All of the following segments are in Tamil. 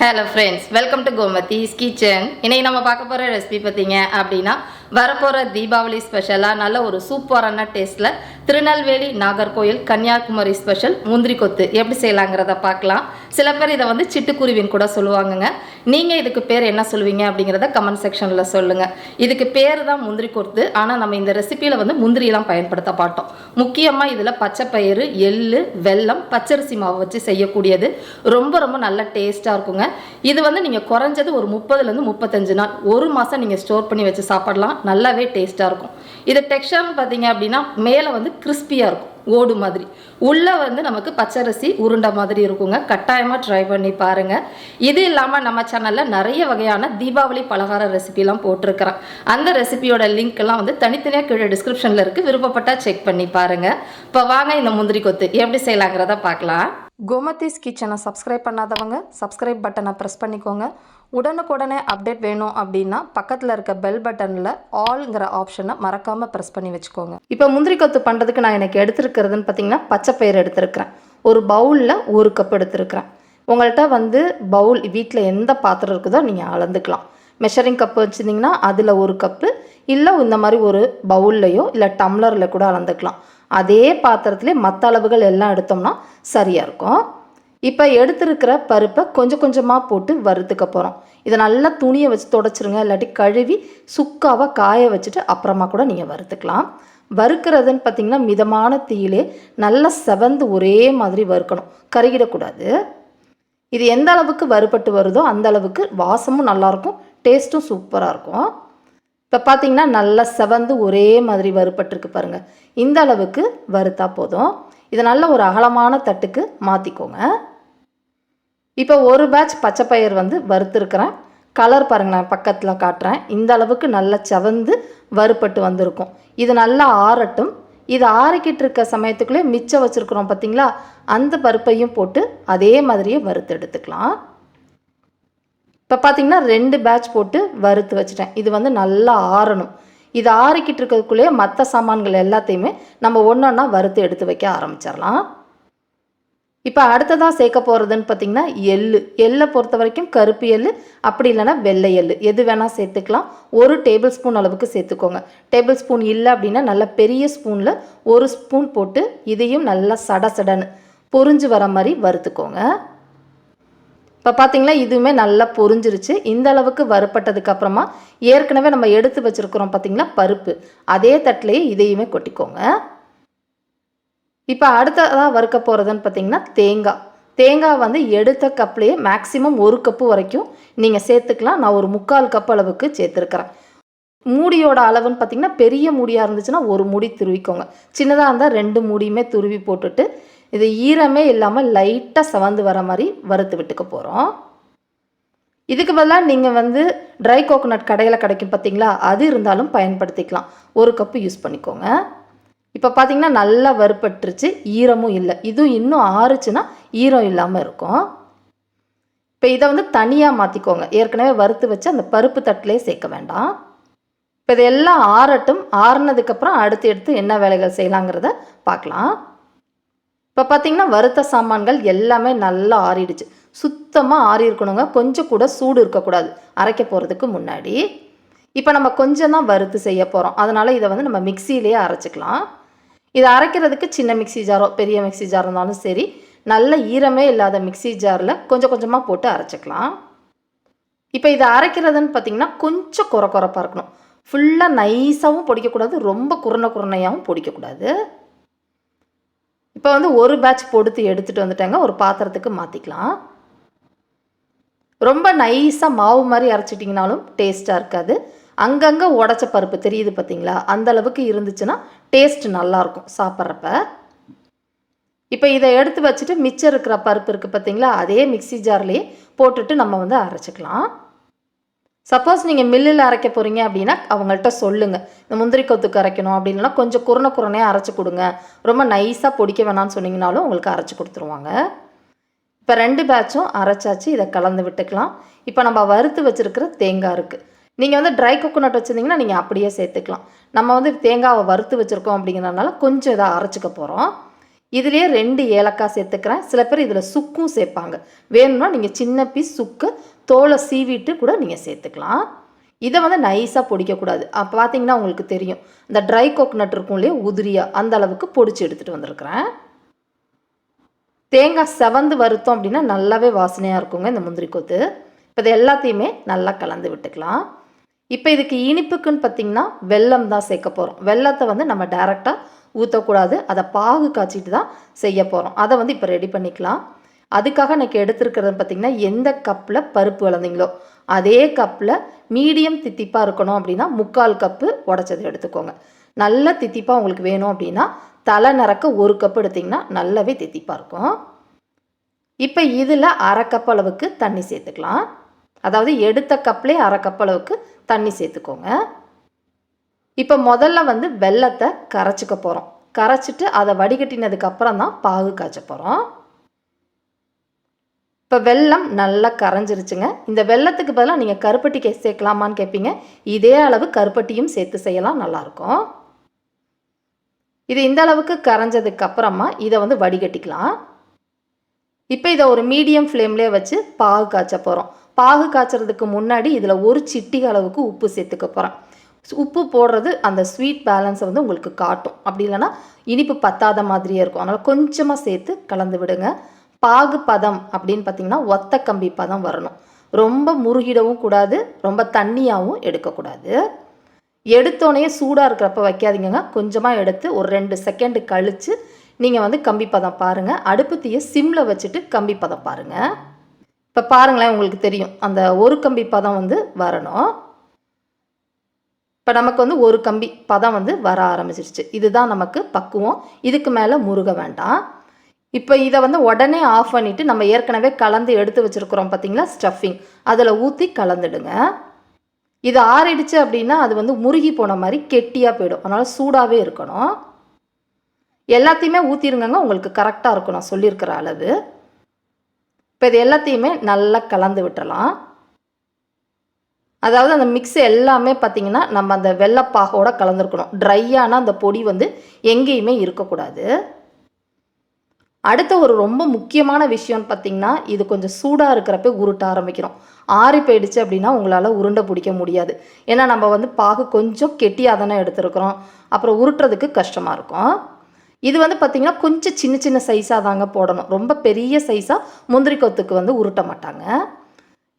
Hello friends welcome to Gomathi's kitchen இன்னைக்கு நம்ம பார்க்க போகிற ரெசிபி பார்த்தீங்க அப்படின்னா வரப்போகிற தீபாவளி ஸ்பெஷலாக நல்ல ஒரு சூப்பரான டேஸ்ட்டில் திருநெல்வேலி நாகர்கோயில் கன்னியாகுமரி ஸ்பெஷல் முந்திரி கொத்து. எப்படி செய்யலாங்கிறத பார்க்கலாம். சில பேர் இதை வந்து சிட்டுக்குருவின்னு கூட சொல்லுவாங்கங்க. நீங்கள் இதுக்கு பேர் என்ன சொல்லுவீங்க அப்படிங்கிறத கமெண்ட் செக்ஷனில் சொல்லுங்கள் இதுக்கு பேர் தான் முந்திரி கொத்து. ஆனால் நம்ம இந்த ரெசிபியில் வந்து முந்திரியெலாம் பயன்படுத்த மாட்டோம். முக்கியமாக இதில் பச்சை பயிறு எள்ளு வெல்லம் பச்சரிசி மாவு வச்சு செய்யக்கூடியது. ரொம்ப ரொம்ப நல்ல டேஸ்ட்டாக இருக்குங்க. இது வந்து நீங்கள் குறைஞ்சது ஒரு முப்பதுலேருந்து முப்பத்தஞ்சு நாள். ஒரு மாதம் நீங்கள் ஸ்டோர் பண்ணி வச்சு சாப்பிடலாம். நல்லாவே டேஸ்ட்டாக இருக்கும். இது டெக்ஸ்டர்னு பார்த்தீங்க அப்படின்னா மேலே வந்து கிறிஸ்பியாக இருக்கும். ஓடு மாதிரி. உள்ளே வந்து நமக்கு பச்சரிசி உருண்டை மாதிரி இருக்குங்க. கட்டாயமாக ட்ரை பண்ணி பாருங்கள் இது இல்லாமல் நம்ம சேனலில் நிறைய வகையான தீபாவளி பலகார ரெசிபிலாம் போட்டிருக்கிறேன். அந்த ரெசிபியோட லிங்க் எல்லாம் வந்து தனித்தனியாக கீழே டிஸ்கிரிப்ஷனில் இருக்குது விருப்பப்பட்டால் செக் பண்ணி பாருங்கள் இப்போ வாங்க இந்த முந்திரி கொத்து. எப்படி செய்யலாங்கிறத பார்க்கலாம். கோமதிஸ் கிச்சனை சப்ஸ்கிரைப் பண்ணாதவங்க சப்ஸ்கிரைப் பட்டனை ப்ரெஸ் பண்ணிக்கோங்க. உடனுக்குடனே அப்டேட் வேணும் அப்படின்னா பக்கத்தில் இருக்க பெல் பட்டனில் ஆல்ங்கிற ஆப்ஷனை மறக்காமல் ப்ரெஸ் பண்ணி வச்சுக்கோங்க. இப்போ முந்திரி கொத்து பண்ணுறதுக்கு நான் எனக்கு எடுத்துருக்கிறதுன்னு பார்த்தீங்கன்னா பச்சை பயிர் எடுத்திருக்கிறேன். ஒரு பவுலில் ஒரு கப் எடுத்திருக்கிறேன். உங்கள்கிட்ட வந்து பவுல் வீட்டில் எந்த பாத்திரம் இருக்குதோ நீங்கள் அளந்துக்கலாம். மெஷரிங் கப் வச்சுருந்தீங்கன்னா அதில் ஒரு கப்பு இல்லை இந்த மாதிரி ஒரு பவுல்லையோ இல்லை டம்ளரில் கூட அளந்துக்கலாம். அதே பாத்திரத்திலே மற்ற அளவுகள் எல்லாம் எடுத்தோம்னா சரியாக இருக்கும். இப்போ எடுத்திருக்கிற பருப்பை கொஞ்சம் கொஞ்சமாக போட்டு வறுத்துக்க போகிறோம் இதை நல்லா துணியை வச்சு தொடச்சிருங்க. இல்லாட்டி கழுவி சுக்காவாக காய வச்சுட்டு அப்புறமா கூட நீங்கள் வறுத்துக்கலாம். வறுக்கிறதுன்னு பார்த்தீங்கன்னா மிதமான தீயிலே நல்லா செவந்து ஒரே மாதிரி வறுக்கணும். கருகிடக்கூடாது. இது எந்த அளவுக்கு வறுபட்டு வருதோ அந்த அளவுக்கு வாசமும் நல்லாயிருக்கும். டேஸ்ட்டும் சூப்பராக இருக்கும். இப்போ பார்த்தீங்கன்னா நல்லா செவந்து ஒரே மாதிரி வறுபட்டுருக்கு பாருங்கள் இந்த அளவுக்கு வறுத்தா போதும். இதை நல்ல ஒரு அகலமான தட்டுக்கு மாற்றிக்கோங்க இப்போ ஒரு பேட்ச் பச்சை பயிர் வந்து வறுத்துருக்குறேன். கலர் பாருங்களேன் பக்கத்தில் காட்டுறேன். இந்த அளவுக்கு நல்லா செவந்து வறுபட்டு வந்திருக்கும். இது நல்லா ஆறட்டும். இது ஆறிக்கிட்டு இருக்க சமயத்துக்குள்ளே மிச்சம் வச்சுருக்குறோம் பார்த்தீங்களா அந்த பருப்பையும் போட்டு அதே மாதிரியே வறுத்து எடுத்துக்கலாம். இப்போ பார்த்தீங்கன்னா ரெண்டு பேட்ச் போட்டு வறுத்து வச்சுட்டேன். இது வந்து நல்லா ஆறணும். இது ஆறிக்கிட்டு இருக்கிறதுக்குள்ளேயே மற்ற சாமான்கள் எல்லாத்தையுமே நம்ம ஒன்று ஒன்றா வறுத்து எடுத்து வைக்க ஆரம்பிச்சிடலாம். இப்போ அடுத்ததாக சேர்க்க போகிறதுன்னு பார்த்தீங்கன்னா எள்ளு. எள்ளை பொறுத்த வரைக்கும் கருப்பு எள்ளு அப்படி இல்லைன்னா வெள்ளை எள்ளு. எது வேணால் சேர்த்துக்கலாம். ஒரு டேபிள் ஸ்பூன் அளவுக்கு சேர்த்துக்கோங்க. டேபிள் ஸ்பூன் இல்லை அப்படின்னா நல்ல பெரிய ஸ்பூனில் ஒரு ஸ்பூன் போட்டு இதையும் நல்லா சட சடன்னு பொரிஞ்சு வர மாதிரி வறுத்துக்கோங்க. இப்போ பார்த்தீங்களா இதுவுமே நல்லா பொரிஞ்சிருச்சு இந்த அளவுக்கு வறுப்பட்டதுக்கப்புறமா ஏற்கனவே நம்ம எடுத்து வச்சுருக்கிறோம் பார்த்தீங்கன்னா பருப்பு. அதே தட்டிலேயே இதையுமே கொட்டிக்கோங்க. இப்போ அடுத்ததாக வறுக்க போகிறதுன்னு பார்த்தீங்கன்னா தேங்காய் தேங்காய் வந்து எடுத்த கப்லேயே மேக்ஸிமம் ஒரு கப்பு வரைக்கும் நீங்கள் சேர்த்துக்கலாம். நான் ஒரு முக்கால் கப் அளவுக்கு சேர்த்துருக்குறேன். மூடியோட அளவுன்னு பார்த்தீங்கன்னா பெரிய மூடியாக இருந்துச்சுன்னா ஒரு மூடி துருவிக்கோங்க. சின்னதாக இருந்தால் ரெண்டு மூடியுமே துருவி போட்டுட்டு இது ஈரமே இல்லாமல் லைட்டாக சவந்து வர மாதிரி வறுத்து விட்டுக்க போகிறோம் இதுக்கு பதிலாக நீங்கள் வந்து ட்ரை கோகோனட் கடையில் கிடைக்கும் பார்த்தீங்களா அது இருந்தாலும் பயன்படுத்திக்கலாம். ஒரு கப்பு யூஸ் பண்ணிக்கோங்க. இப்போ பார்த்தீங்கன்னா நல்லா வறுப்பட்டுருச்சு ஈரமும் இல்லை. இதுவும் இன்னும் ஆறுச்சுன்னா ஈரம் இல்லாமல் இருக்கும். இப்போ இதை வந்து தனியாக மாற்றிக்கோங்க ஏற்கனவே வறுத்து வச்சு அந்த பருப்பு தட்டிலே சேர்க்க வேண்டாம். இப்போ இதெல்லாம் ஆறட்டும் ஆறுனதுக்கப்புறம் அடுத்து எடுத்து என்ன வேலைகள் செய்யலாங்கிறத பார்க்கலாம் இப்போ பார்த்தீங்கன்னா வறுத்த சாமான்கள் எல்லாமே நல்லா ஆறிடுச்சு. சுத்தமாக ஆறி இருக்கணுங்க. கொஞ்சம் கூட சூடு இருக்கக்கூடாது. அரைக்க போகிறதுக்கு முன்னாடி. இப்போ நம்ம கொஞ்சம் தான் வறுத்து செய்ய போகிறோம் அதனால் இதை வந்து நம்ம மிக்சியிலேயே அரைச்சிக்கலாம். இதை அரைக்கிறதுக்கு சின்ன மிக்சி ஜாரோ பெரிய மிக்சி ஜார் இருந்தாலும் சரி நல்ல ஈரமே இல்லாத மிக்சி ஜாரில் கொஞ்சம் கொஞ்சமாக போட்டு அரைச்சிக்கலாம். இப்போ இதை அரைக்கிறதுன்னு பார்த்தீங்கன்னா கொஞ்சம் குறை குறைப்பாக இருக்கணும். ஃபுல்லாக நைஸாகவும் பொடிக்கக்கூடாது ரொம்ப குறுன குறுனையாகவும் பொடிக்கக்கூடாது. இப்போ வந்து ஒரு பேட்ச் பொடுத்து எடுத்துகிட்டு வந்துட்டாங்க ஒரு பாத்திரத்துக்கு மாற்றிக்கலாம் ரொம்ப நைஸாக மாவு மாதிரி அரைச்சிட்டிங்கனாலும் டேஸ்ட்டாக இருக்காது. அங்கங்கே உடச்ச பருப்பு தெரியுது பார்த்தீங்களா அந்த அளவுக்கு இருந்துச்சுன்னா டேஸ்ட் நல்லாயிருக்கும் சாப்பிட்றப்ப. இப்போ இதை எடுத்து வச்சுட்டு மிச்சம் இருக்கிற பருப்பு இருக்குது பார்த்தீங்களா அதே மிக்சி ஜார்லேயே போட்டுட்டு நம்ம வந்து அரைச்சிக்கலாம். சப்போஸ் நீங்கள் மில்லில் அரைக்க போகிறீங்க அப்படின்னா அவங்கள்ட்ட சொல்லுங்கள் இந்த முந்திரி கொத்துக்கு அரைக்கணும் அப்படின்னா கொஞ்சம் குறுன குறுனே அரைச்சி கொடுங்க. ரொம்ப நைஸாக பொடிக்க வேணாம்னு சொன்னீங்கனாலும் உங்களுக்கு அரைச்சி கொடுத்துருவாங்க. இப்போ ரெண்டு பேட்சும் அரைச்சாச்சு இதை கலந்து விட்டுக்கலாம். இப்போ நம்ம வறுத்து வச்சுருக்கிற தேங்காய் இருக்குது நீங்கள் வந்து ட்ரை கோகோனட் வச்சுருந்தீங்கன்னா நீங்கள் அப்படியே சேர்த்துக்கலாம். நம்ம வந்து தேங்காவை வறுத்து வச்சுருக்கோம் அப்படிங்கிறனால கொஞ்சம் இதாக அரைச்சிக்க போகிறோம் இதுலேயே ரெண்டு ஏலக்காய் சேர்த்துக்கிறேன். சில பேர் இதில் சுக்கும் சேர்ப்பாங்க. வேணும்னா நீங்கள் சின்ன பீஸ் சுக்கு தோலை சீவிட்டு கூட நீங்கள் சேர்த்துக்கலாம். இதை வந்து நைஸாக பொடிக்கக்கூடாது. அப்போ பார்த்தீங்கன்னா உங்களுக்கு தெரியும். இந்த ட்ரை கோகனட் இருக்கும் இல்லையா உதிரியாக அந்த அளவுக்கு பொடிச்சு எடுத்துகிட்டு வந்திருக்கிறேன். தேங்காய் செவந்து வருத்தோம் அப்படின்னா நல்லாவே வாசனையாக இருக்குங்க இந்த முந்திரி கொத்து. இப்போ இது எல்லாத்தையுமே நல்லா கலந்து விட்டுக்கலாம். இப்போ இதுக்கு இனிப்புக்குன்னு பார்த்தீங்கன்னா வெல்லம் தான் சேர்க்க போகிறோம் வெல்லத்தை வந்து நம்ம டைரெக்டாக ஊற்றக்கூடாது அதை பாகு காய்ச்சிட்டு தான் செய்ய போகிறோம் அதை வந்து இப்போ ரெடி பண்ணிக்கலாம். அதுக்காக எனக்கு எடுத்துருக்கிறது பார்த்தீங்கன்னா எந்த கப்பில் பருப்பு வளர்ந்தீங்களோ அதே கப்பில் மீடியம் தித்திப்பாக இருக்கணும் அப்படின்னா முக்கால் கப்பு உடச்சது எடுத்துக்கோங்க. நல்ல தித்திப்பாக உங்களுக்கு வேணும் அப்படின்னா தலை நிறக்க ஒரு கப்பு எடுத்திங்கன்னா நல்லாவே தித்திப்பாக இருக்கும். இப்போ இதில் அரை கப் அளவுக்கு தண்ணி சேர்த்துக்கலாம். அதாவது எடுத்த கப்லேயே அரை கப் அளவுக்கு தண்ணி சேர்த்துக்கோங்க. இப்போ முதல்ல வந்து வெல்லத்தை கரைச்சிக்க போகிறோம் கரைச்சிட்டு அதை வடிகட்டினதுக்கப்புறம் தான் பாகு காய்ச்ச போகிறோம் இப்போ வெல்லம் நல்லா கரைஞ்சிருச்சுங்க. இந்த வெல்லத்துக்கு பதிலாக நீங்கள் கருப்பட்டி கே சேர்க்கலாமான்னு கேட்பீங்க இதே அளவு கருப்பட்டியும் சேர்த்து செய்யலாம் நல்லாயிருக்கும் இது இந்த அளவுக்கு கரைஞ்சதுக்கு அப்புறமா இதை வந்து வடிகட்டிக்கலாம். இப்போ இதை ஒரு மீடியம் ஃப்ளேம்லேயே வச்சு பாகு காய்ச்ச போகிறோம் பாகு காய்ச்சறதுக்கு முன்னாடி இதில் ஒரு சிட்டி அளவுக்கு உப்பு சேர்த்துக்க போகிறேன் உப்பு போடுறது அந்த ஸ்வீட் பேலன்ஸை வந்து உங்களுக்கு காட்டும். அப்படி இல்லைன்னா இனிப்பு பத்தாத மாதிரியே இருக்கும். அதனால் கொஞ்சமாக சேர்த்து கலந்து விடுங்க. பாகு பதம் அப்படின்னு பார்த்தீங்கன்னா ஒத்த கம்பி பதம் வரணும். ரொம்ப முருகிடவும் கூடாது ரொம்ப தண்ணியாகவும் எடுக்கக்கூடாது எடுத்தோடனே சூடாக இருக்கிறப்ப வைக்காதீங்க கொஞ்சமாக எடுத்து ஒரு ரெண்டு செகண்டு கழித்து நீங்கள் வந்து கம்பி பதம் பாருங்கள் அடுப்பு தீயை சிம்மில் வச்சுட்டு கம்பி பதம் பாருங்கள் இப்போ பாருங்களேன் உங்களுக்கு தெரியும். அந்த ஒரு கம்பி பதம் வந்து வரணும். இப்போ நமக்கு வந்து ஒரு கம்பி பதம் வந்து வர ஆரம்பிச்சிருச்சு. இதுதான் நமக்கு பக்குவம். இதுக்கு மேலே முருக வேண்டாம். இப்போ இதை வந்து உடனே ஆஃப் பண்ணிவிட்டு நம்ம ஏற்கனவே கலந்து எடுத்து வச்சுருக்குறோம் பார்த்தீங்களா ஸ்டஃபிங் அதில் ஊற்றி கலந்துடுங்க. இது ஆறிடுச்சு அப்படின்னா அது வந்து முருகி போன மாதிரி கெட்டியாக போயிடும். அதனால் சூடாகவே இருக்கணும். எல்லாத்தையுமே ஊற்றிருங்கங்க உங்களுக்கு கரெக்டாக இருக்கும். நான் சொல்லியிருக்கிற அளவு. இப்போ இது எல்லாத்தையுமே நல்லா கலந்து விட்டுறலாம். அதாவது அந்த மிக்ஸ் எல்லாமே பார்த்தீங்கன்னா நம்ம அந்த வெள்ளப்பாகோட கலந்துருக்கணும். ட்ரையான அந்த பொடி வந்து எங்கேயுமே இருக்கக்கூடாது. அடுத்த ஒரு ரொம்ப முக்கியமான விஷயம்னு பார்த்தீங்கன்னா இது கொஞ்சம் சூடாக இருக்கிறப்ப உருட்ட ஆரம்பிக்கிறோம். ஆறி போயிடுச்சு அப்படின்னா உங்களால் உருண்டை பிடிக்க முடியாது. ஏன்னா நம்ம வந்து பாகு கொஞ்சம் கெட்டியாக தானே எடுத்துருக்குறோம். அப்புறம் உருட்டுறதுக்கு கஷ்டமாக இருக்கும். இது வந்து பார்த்திங்கன்னா கொஞ்சம் சின்ன சின்ன சைஸாக தாங்க போடணும். ரொம்ப பெரிய சைஸாக முந்திரி கொத்துக்கு வந்து உருட்ட மாட்டாங்க.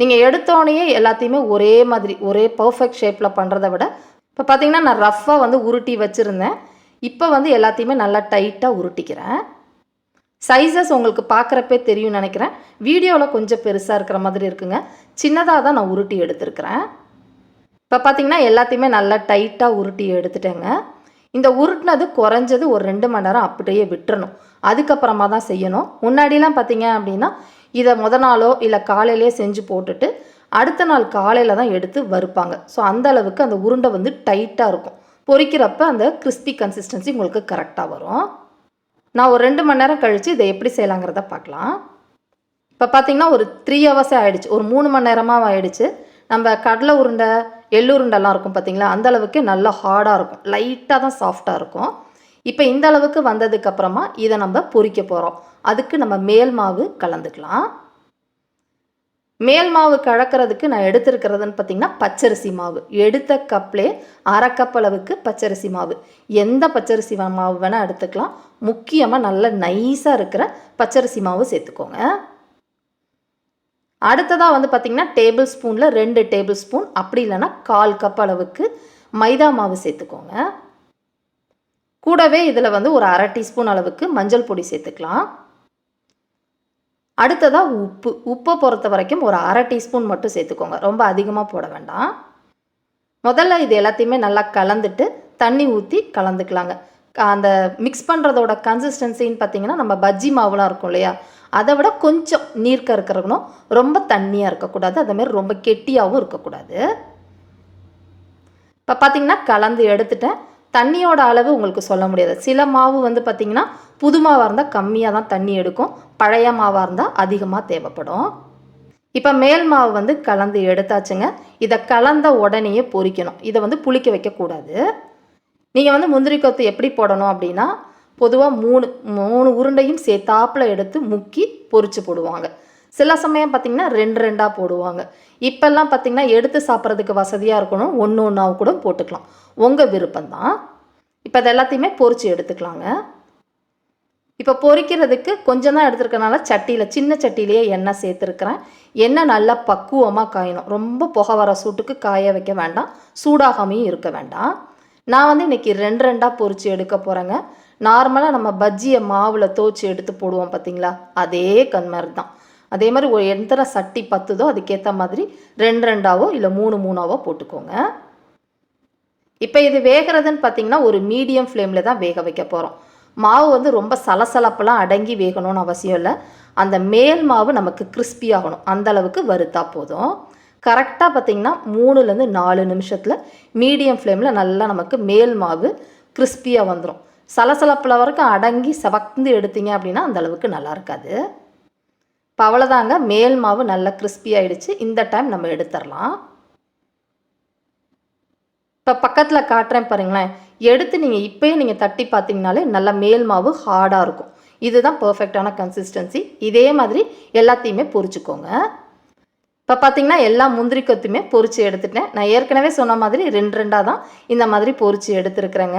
நீங்கள் எடுத்தோடனே எல்லாத்தையுமே ஒரே மாதிரி ஒரே பர்ஃபெக்ட் ஷேப்பில் பண்ணுறத விட இப்போ பார்த்தீங்கன்னா நான் ரஃப்பாக வந்து உருட்டி வச்சுருந்தேன். இப்போ வந்து எல்லாத்தையுமே நல்லா டைட்டாக உருட்டிக்கிறேன். சைஸஸ் உங்களுக்கு பார்க்குறப்பே தெரியும் நினைக்கிறேன். வீடியோவில் கொஞ்சம் பெருசாக இருக்கிற மாதிரி இருக்குங்க. சின்னதாக தான் நான் உருட்டி எடுத்துருக்கிறேன். இப்போ பார்த்தீங்கன்னா எல்லாத்தையுமே நல்லா டைட்டாக உருட்டி எடுத்துட்டேங்க. இந்த உருட்டினது குறைஞ்சது ஒரு ரெண்டு மணி நேரம் அப்படியே விட்டுறணும். அதுக்கப்புறமா தான் செய்யணும். முன்னாடிலாம் பார்த்தீங்க அப்படின்னா இதை முத நாளோ இல்லை காலையிலே செஞ்சு போட்டுட்டு அடுத்த நாள் காலையில் தான் எடுத்து வறுப்பாங்க. ஸோ அந்த அளவுக்கு அந்த உருண்டை வந்து டைட்டாக இருக்கும். பொறிக்கிறப்ப அந்த கிறிஸ்பி கன்சிஸ்டன்சி உங்களுக்கு கரெக்டாக வரும். நான் ஒரு ரெண்டு மணி நேரம் கழித்து இதை எப்படி செய்யலாங்கிறத பார்க்கலாம். இப்போ பார்த்தீங்கன்னா ஒரு த்ரீ ஹவர்ஸே ஆகிடுச்சு ஒரு மூணு மணி நேரமாக ஆகிடுச்சு நம்ம கடலை உருண்டை எள்ளுருண்டெல்லாம் இருக்கும் பார்த்தீங்களா அந்த அளவுக்கு நல்லா ஹார்டாக இருக்கும். லைட்டாக தான் சாஃப்டாக இருக்கும். இப்போ இந்த அளவுக்கு வந்ததுக்கப்புறமா இதை நம்ம பொறிக்க போகிறோம் அதுக்கு நம்ம மேல் மாவு கலந்துக்கலாம். மேல் மாவு கலக்கிறதுக்கு நான் எடுத்துருக்கிறதுன்னு பார்த்தீங்கன்னா பச்சரிசி மாவு. எடுத்த கப்லே அரை கப் அளவுக்கு பச்சரிசி மாவு. எந்த பச்சரிசி மாவு வேணால் எடுத்துக்கலாம். முக்கியமாக நல்ல நைஸாக இருக்கிற பச்சரிசி மாவு சேர்த்துக்கோங்க. அடுத்ததாக வந்து பார்த்திங்கன்னா டேபிள் ஸ்பூனில் ரெண்டு டேபிள் ஸ்பூன் அப்படி இல்லைன்னா கால் கப் அளவுக்கு மைதா மாவு சேர்த்துக்கோங்க. கூடவே இதில் வந்து ஒரு அரை டீஸ்பூன் அளவுக்கு மஞ்சள் பொடி சேர்த்துக்கலாம். அடுத்ததாக உப்பு. உப்பை பொறுத்த வரைக்கும் ஒரு அரை டீஸ்பூன் மட்டும் சேர்த்துக்கோங்க. ரொம்ப அதிகமாக போட வேண்டாம். முதல்ல இது எல்லாத்தையுமே நல்லா கலந்துட்டு தண்ணி ஊற்றி கலந்துக்கலாங்க. அந்த மிக்ஸ் பண்ணுறதோட கன்சிஸ்டன்சின்னு பார்த்தீங்கன்னா நம்ம பஜ்ஜி மாவுலாம் இருக்கும் இல்லையா? அதை விட கொஞ்சம் நீர்க்க இருக்கிறக்கணும். ரொம்ப தண்ணியாக இருக்கக்கூடாது. அதேமாதிரி ரொம்ப கெட்டியாகவும் இருக்கக்கூடாது. இப்போ பார்த்தீங்கன்னா கலந்து எடுத்துட்டேன். தண்ணியோட அளவு உங்களுக்கு சொல்ல முடியாது. சில மாவு வந்து பார்த்திங்கன்னா புது மாவாக இருந்தால் கம்மியாக தான் தண்ணி எடுக்கும். பழைய மாவாக இருந்தால் அதிகமாக தேவைப்படும். இப்போ மேல் மாவு வந்து கலந்து எடுத்தாச்சுங்க. இதை கலந்த உடனேயே பொறிக்கணும். இதை வந்து புளிக்க வைக்கக்கூடாது. நீங்கள் வந்து முந்திரி கொத்து எப்படி போடணும் அப்படின்னா பொதுவாக மூணு மூணு உருண்டையும் சேர்த்தாப்புல எடுத்து முக்கி பொறிச்சு போடுவாங்க. சில சமயம் பார்த்திங்கன்னா ரெண்டு ரெண்டாக போடுவாங்க. இப்போல்லாம் பார்த்திங்கன்னா எடுத்து சாப்பிட்றதுக்கு வசதியாக இருக்கணும். ஒன்று ஒன்றாவும் கூட போட்டுக்கலாம். உங்கள் விருப்பம்தான். இப்போ அது எல்லாத்தையுமே பொறிச்சு எடுத்துக்கலாங்க. இப்போ பொறிக்கிறதுக்கு கொஞ்சம் தான் எடுத்துருக்கனால சட்டியில் சின்ன சட்டியிலேயே எண்ணெய் சேர்த்துருக்குறேன். எண்ணெய் நல்லா பக்குவமாக காயணும். ரொம்ப புகை வர சூட்டுக்கு காய வைக்க வேண்டாம். சூடாகாமையும் இருக்க வேண்டாம். நான் வந்து இன்றைக்கி ரெண்டு ரெண்டாக பொறிச்சு எடுக்க போகிறேங்க நார்மலாக நம்ம பஜ்ஜியை மாவில் தோச்சு எடுத்து போடுவோம் பார்த்தீங்களா அதே கண் மாதிரி தான் அதே மாதிரி ஒரு எத்தனை சட்டி பத்துதோ அதுக்கேற்ற மாதிரி ரெண்டு ரெண்டாவோ இல்லை மூணு மூணாவோ போட்டுக்கோங்க. இப்போ இது வேகிறதுன்னு பார்த்தீங்கன்னா ஒரு மீடியம் ஃப்ளேமில் தான் வேக வைக்க போகிறோம் மாவு வந்து ரொம்ப சலசலப்பெல்லாம் அடங்கி வேகணும்னு அவசியம் இல்லை. அந்த மேல் மாவு நமக்கு கிறிஸ்பி ஆகணும். அந்த அளவுக்கு வறுத்தா போதும். கரெக்டாக பார்த்தீங்கன்னா மூணுலேருந்து நாலு நிமிஷத்தில் மீடியம் ஃப்ளேமில் நல்லா நமக்கு மேல் மாவு கிறிஸ்பியாக வந்துடும் சலசலப்பில் வரைக்கும் அடங்கி சவந்து எடுத்தீங்க அப்படின்னா அந்த அளவுக்கு நல்லா இருக்காது. இப்போ அவ்வளோதாங்க மேல் மாவு நல்லா கிறிஸ்பி ஆகிடுச்சு இந்த டைம் நம்ம எடுத்துடலாம். இப்போ பக்கத்தில் காட்டுறேன் பாருங்களேன். எடுத்து நீங்கள் இப்போயே நீங்கள் தட்டி பார்த்தீங்கனாலே நல்லா மேல் மாவு ஹார்டாக இருக்கும். இதுதான் பர்ஃபெக்டான கன்சிஸ்டன்சி இதே மாதிரி எல்லாத்தையுமே பொரிச்சுக்கோங்க. இப்போ பார்த்தீங்கன்னா எல்லா முந்திரி கொத்துமே பொறிச்சு எடுத்துட்டேன். நான் ஏற்கனவே சொன்ன மாதிரி ரெண்டு ரெண்டாக தான் இந்த மாதிரி பொரிச்சு எடுத்துருக்குறேங்க.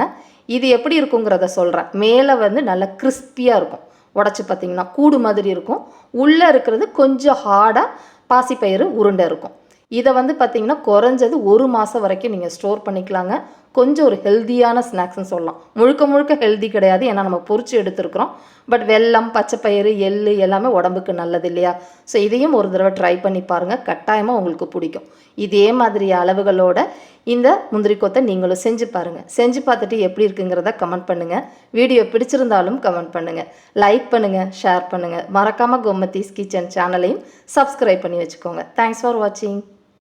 இது எப்படி இருக்குங்கிறத சொல்கிறேன் மேலே வந்து நல்லா கிறிஸ்பியாக இருக்கும். உடச்சி பார்த்தீங்கன்னா கூடு மாதிரி இருக்கும். உள்ளே இருக்கிறது கொஞ்சம் ஹார்டாக பாசிப்பயிறு உருண்டை இருக்கும். இதை வந்து பார்த்திங்கன்னா குறைஞ்சது ஒரு மாதம் வரைக்கும் நீங்கள் ஸ்டோர் பண்ணிக்கலாங்க. கொஞ்சம் ஒரு ஹெல்தியான ஸ்நாக்ஸ்னு சொல்லலாம். முழுக்க முழுக்க ஹெல்தி கிடையாது. ஏன்னா நம்ம பொறிச்சு எடுத்துருக்குறோம். பட் வெல்லம் பச்சைப்பயிறு எள்ளு எல்லாமே உடம்புக்கு நல்லது இல்லையா? ஸோ இதையும் ஒரு தடவை ட்ரை பண்ணி பாருங்கள் கட்டாயமாக உங்களுக்கு பிடிக்கும். இதே மாதிரி அளவுகளோட இந்த முந்திரி கொத்தை நீங்களும் செஞ்சு பாருங்கள் செஞ்சு பார்த்துட்டு எப்படி இருக்குங்கிறத கமெண்ட் பண்ணுங்கள் வீடியோ பிடிச்சிருந்தாலும் கமெண்ட் பண்ணுங்கள் லைக் பண்ணுங்கள் ஷேர் பண்ணுங்கள் மறக்காமல் கோமத்தீஸ் கிச்சன் சேனலையும் சப்ஸ்கிரைப் பண்ணி வச்சுக்கோங்க. தேங்க்ஸ் ஃபார் வாட்சிங்